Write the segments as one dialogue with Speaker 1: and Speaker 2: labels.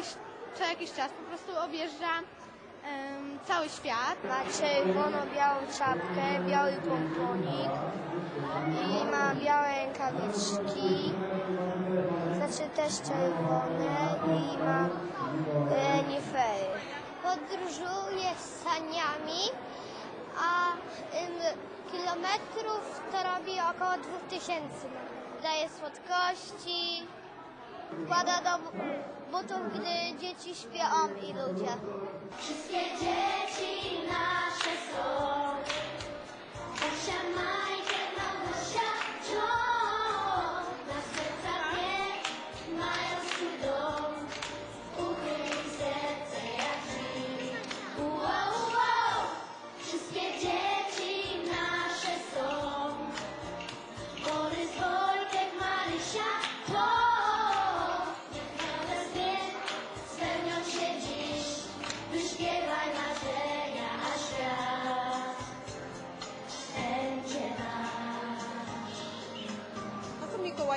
Speaker 1: jakiś, co jakiś czas po prostu objeżdża em, cały świat.
Speaker 2: Ma czerwono-białą czapkę, biały pomponik i ma białe rękawiczki, znaczy też czerwone i ma renifery. Podróżuje saniami, a kilometrów to robi około 2000. Daje słodkości, wkłada do butów, gdy dzieci śpią i ludzie. Wszystkie dzieci nasze są. Usia najpierw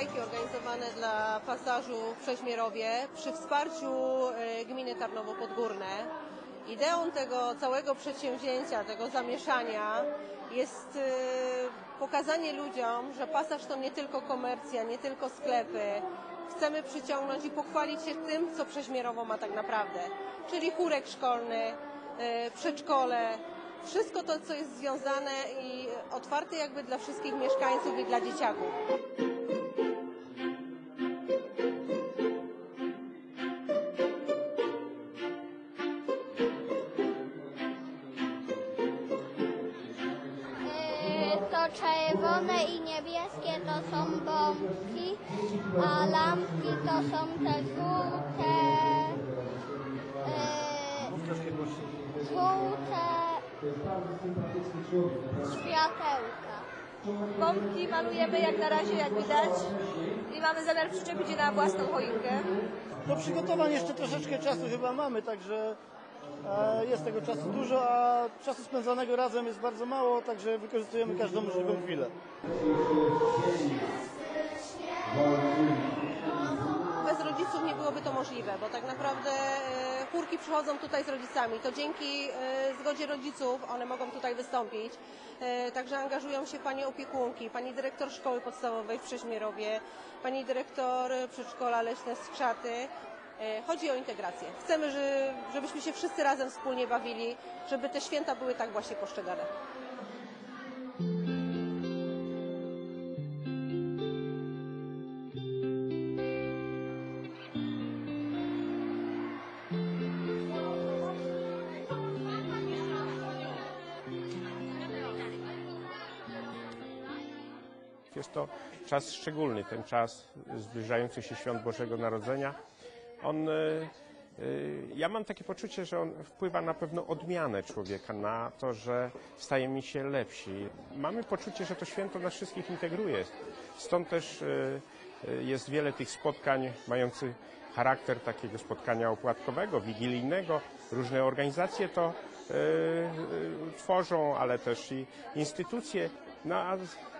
Speaker 3: Mikołajki organizowane dla pasażu w Przeźmierowie przy wsparciu e, gminy Tarnowo Podgórne. Ideą tego całego przedsięwzięcia, tego zamieszania jest e, pokazanie ludziom, że pasaż to nie tylko komercja, nie tylko sklepy. Chcemy przyciągnąć i pochwalić się tym, co Przeźmierowo ma tak naprawdę, czyli chórek szkolny, e, przedszkole, wszystko to, co jest związane i otwarte jakby dla wszystkich mieszkańców i dla dzieciaków.
Speaker 2: To czerwone i niebieskie to są bombki, a lampki to są te żółte, e, żółte światełka.
Speaker 4: Bombki malujemy jak na razie, jak widać. I mamy zamiar przyczepić je na własną choinkę.
Speaker 5: Do przygotowań jeszcze troszeczkę czasu chyba mamy, także jest tego czasu dużo, a czasu spędzonego razem jest bardzo mało, także wykorzystujemy każdą możliwą chwilę.
Speaker 3: Bez rodziców nie byłoby to możliwe, bo tak naprawdę e, chórki przychodzą tutaj z rodzicami. To dzięki e, zgodzie rodziców one mogą tutaj wystąpić. E, Także angażują się pani opiekunki, pani dyrektor szkoły podstawowej w Przeźmierowie, pani dyrektor przedszkola Leśne Skrzaty. E, Chodzi o integrację. Chcemy, że- żebyśmy się wszyscy razem wspólnie bawili, żeby te święta były tak właśnie postrzegane.
Speaker 6: Jest to czas szczególny, ten czas zbliżających się świąt Bożego Narodzenia. On, e, e, ja mam takie poczucie, że on wpływa na pewną odmianę człowieka, na to, że stajemy się lepsi. Mamy poczucie, że to święto nas wszystkich integruje. Stąd też e, jest wiele tych spotkań mających charakter takiego spotkania opłatkowego, wigilijnego. Różne organizacje to tworzą, ale też i instytucje. No a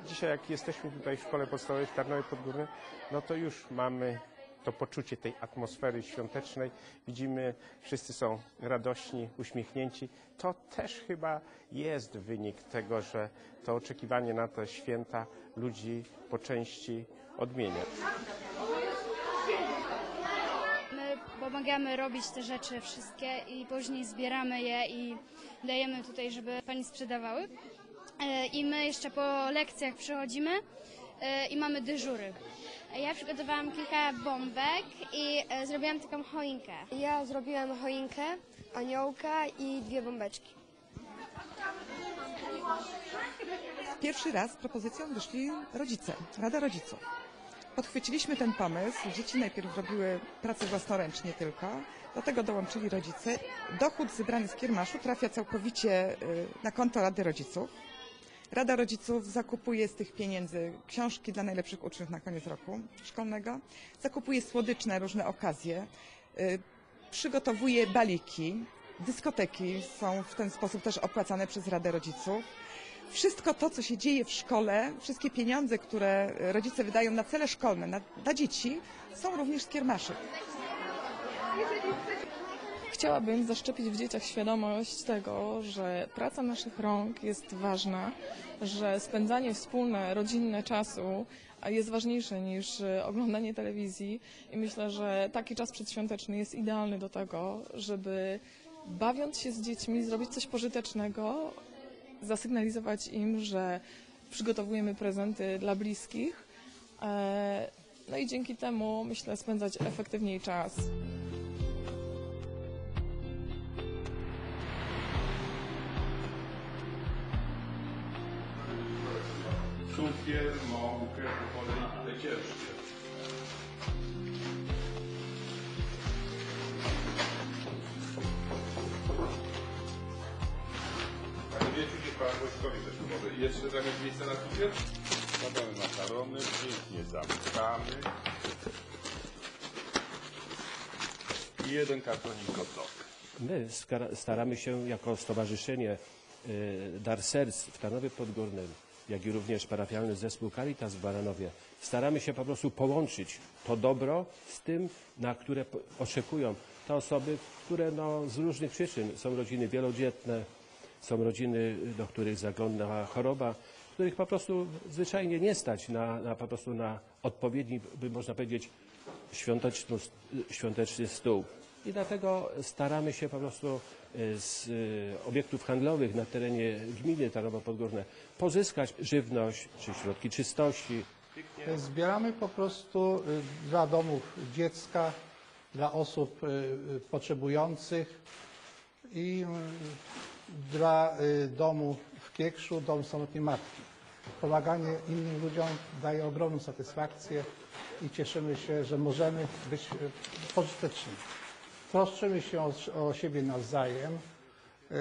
Speaker 6: dzisiaj jak jesteśmy tutaj w Szkole Podstawowej w Tarnowie Podgórnej, no to już mamy to poczucie tej atmosfery świątecznej. Widzimy, wszyscy są radośni, uśmiechnięci. To też chyba jest wynik tego, że to oczekiwanie na te święta ludzi po części odmienia.
Speaker 7: My pomagamy robić te rzeczy wszystkie i później zbieramy je i dajemy tutaj, żeby pani sprzedawały. E, I my jeszcze po lekcjach przychodzimy e, i mamy dyżury. Ja przygotowałam kilka bombek i e, zrobiłam taką choinkę.
Speaker 2: Ja zrobiłem choinkę, aniołka i dwie bombeczki.
Speaker 8: Pierwszy raz z propozycją wyszli rodzice, Rada Rodziców. Podchwyciliśmy ten pomysł. Dzieci najpierw robiły pracę własnoręcznie tylko. Do tego dołączyli rodzice. Dochód zebrany z kiermaszu trafia całkowicie y, na konto Rady Rodziców. Rada Rodziców zakupuje z tych pieniędzy książki dla najlepszych uczniów na koniec roku szkolnego, zakupuje słodycz na różne okazje, y, przygotowuje baliki, dyskoteki są w ten sposób też opłacane przez Radę Rodziców. Wszystko to, co się dzieje w szkole, wszystkie pieniądze, które rodzice wydają na cele szkolne, na, dla dzieci, są również z kiermaszy.
Speaker 9: Chciałabym zaszczepić w dzieciach świadomość tego, że praca naszych rąk jest ważna, że spędzanie wspólne, rodzinne czasu jest ważniejsze niż e, oglądanie telewizji i myślę, że taki czas przedświąteczny jest idealny do tego, żeby bawiąc się z dziećmi zrobić coś pożytecznego, zasygnalizować im, że przygotowujemy prezenty dla bliskich. e, No i dzięki temu, myślę, spędzać efektywniej czas.
Speaker 10: Cukier, mąkę, po kolei te ciężkie. Panie wiecie, gdzie pan Wojskowi też pomoże. I Jeszcze tam jest miejsce na cukier? Składamy makarony, pięknie zamykamy. I jeden kartonik gotowy.
Speaker 11: My skara- staramy się jako Stowarzyszenie y, Dar Serc w Tarnowie Podgórnym, jak i również parafialny zespół Caritas w Baranowie, staramy się po prostu połączyć to dobro z tym, na które oczekują te osoby, które no, z różnych przyczyn są rodziny wielodzietne, są rodziny, do których zagląda choroba, których po prostu zwyczajnie nie stać na, na, po prostu na odpowiedni, by można powiedzieć, świąteczny, świąteczny stół. I dlatego staramy się po prostu e, z e, obiektów handlowych na terenie gminy Tarnowo Podgórne pozyskać żywność czy środki czystości.
Speaker 12: Zbieramy po prostu dla domów dziecka, dla osób potrzebujących i dla domu w Kiekszu, dom samotnej matki. Pomaganie innym ludziom daje ogromną satysfakcję i cieszymy się, że możemy być pożyteczni. Troszczymy się o, o siebie nawzajem. Y,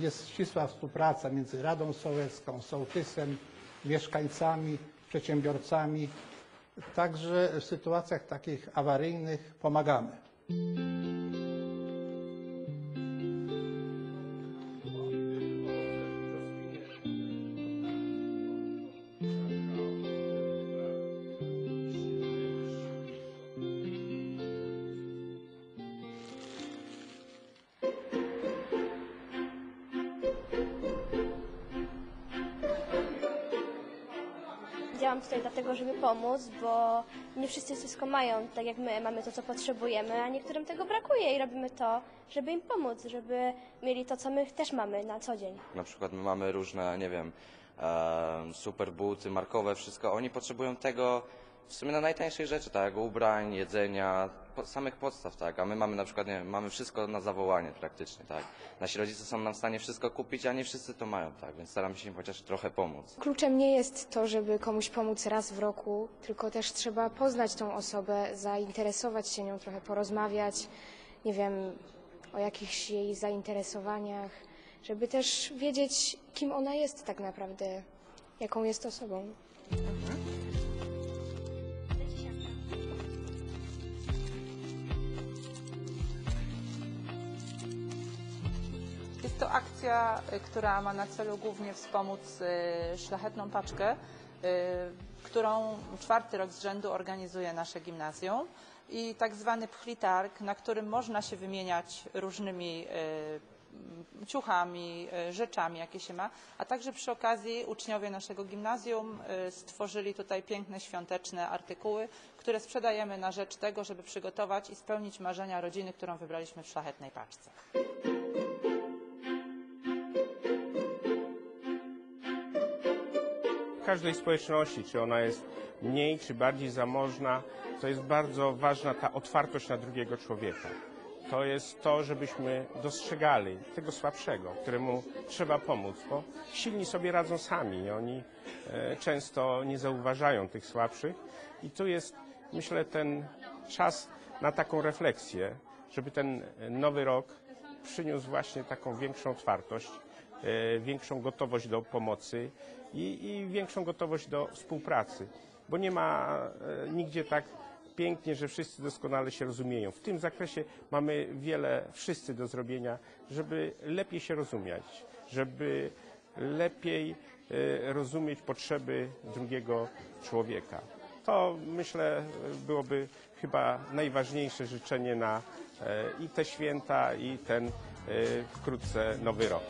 Speaker 12: Jest ścisła współpraca między Radą Sołecką, Sołtysem, mieszkańcami, przedsiębiorcami. Także w sytuacjach takich awaryjnych pomagamy.
Speaker 2: Działam tutaj dlatego, żeby pomóc, bo nie wszyscy wszystko mają, tak jak my mamy to, co potrzebujemy, a niektórym tego brakuje i robimy to, żeby im pomóc, żeby mieli to, co my też mamy na co dzień.
Speaker 13: Na przykład my mamy różne, nie wiem, e, super buty, markowe, wszystko. Oni potrzebują tego w sumie na najtańszych rzeczy, tak, ubrań, jedzenia, po, samych podstaw, tak, a my mamy na przykład, nie wiem, mamy wszystko na zawołanie praktycznie, tak. Nasi rodzice są nam w stanie wszystko kupić, a nie wszyscy to mają, tak, więc staramy się im chociaż trochę pomóc.
Speaker 14: Kluczem nie jest to, żeby komuś pomóc raz w roku, tylko też trzeba poznać tą osobę, zainteresować się nią, trochę porozmawiać, nie wiem, o jakichś jej zainteresowaniach, żeby też wiedzieć, kim ona jest tak naprawdę, jaką jest osobą.
Speaker 15: Jest to akcja, y, która ma na celu głównie wspomóc y, szlachetną paczkę, y, którą czwarty rok z rzędu organizuje nasze gimnazjum i tak zwany pchlitarg, na którym można się wymieniać różnymi ciuchami, rzeczami, jakie się ma, a także przy okazji uczniowie naszego gimnazjum stworzyli tutaj piękne świąteczne artykuły, które sprzedajemy na rzecz tego, żeby przygotować i spełnić marzenia rodziny, którą wybraliśmy w szlachetnej paczce.
Speaker 6: Każdej społeczności, czy ona jest mniej, czy bardziej zamożna, to jest bardzo ważna ta otwartość na drugiego człowieka. To jest to, żebyśmy dostrzegali tego słabszego, któremu trzeba pomóc, bo silni sobie radzą sami. Oni e, często nie zauważają tych słabszych i tu jest, myślę, ten czas na taką refleksję, żeby ten nowy rok przyniósł właśnie taką większą otwartość, e, większą gotowość do pomocy i, i większą gotowość do współpracy, bo nie ma e, nigdzie tak pięknie, że wszyscy doskonale się rozumieją. W tym zakresie mamy wiele wszyscy do zrobienia, żeby lepiej się rozumieć, żeby lepiej e, rozumieć potrzeby drugiego człowieka. To myślę byłoby chyba najważniejsze życzenie na e, i te święta, i ten e, wkrótce nowy rok.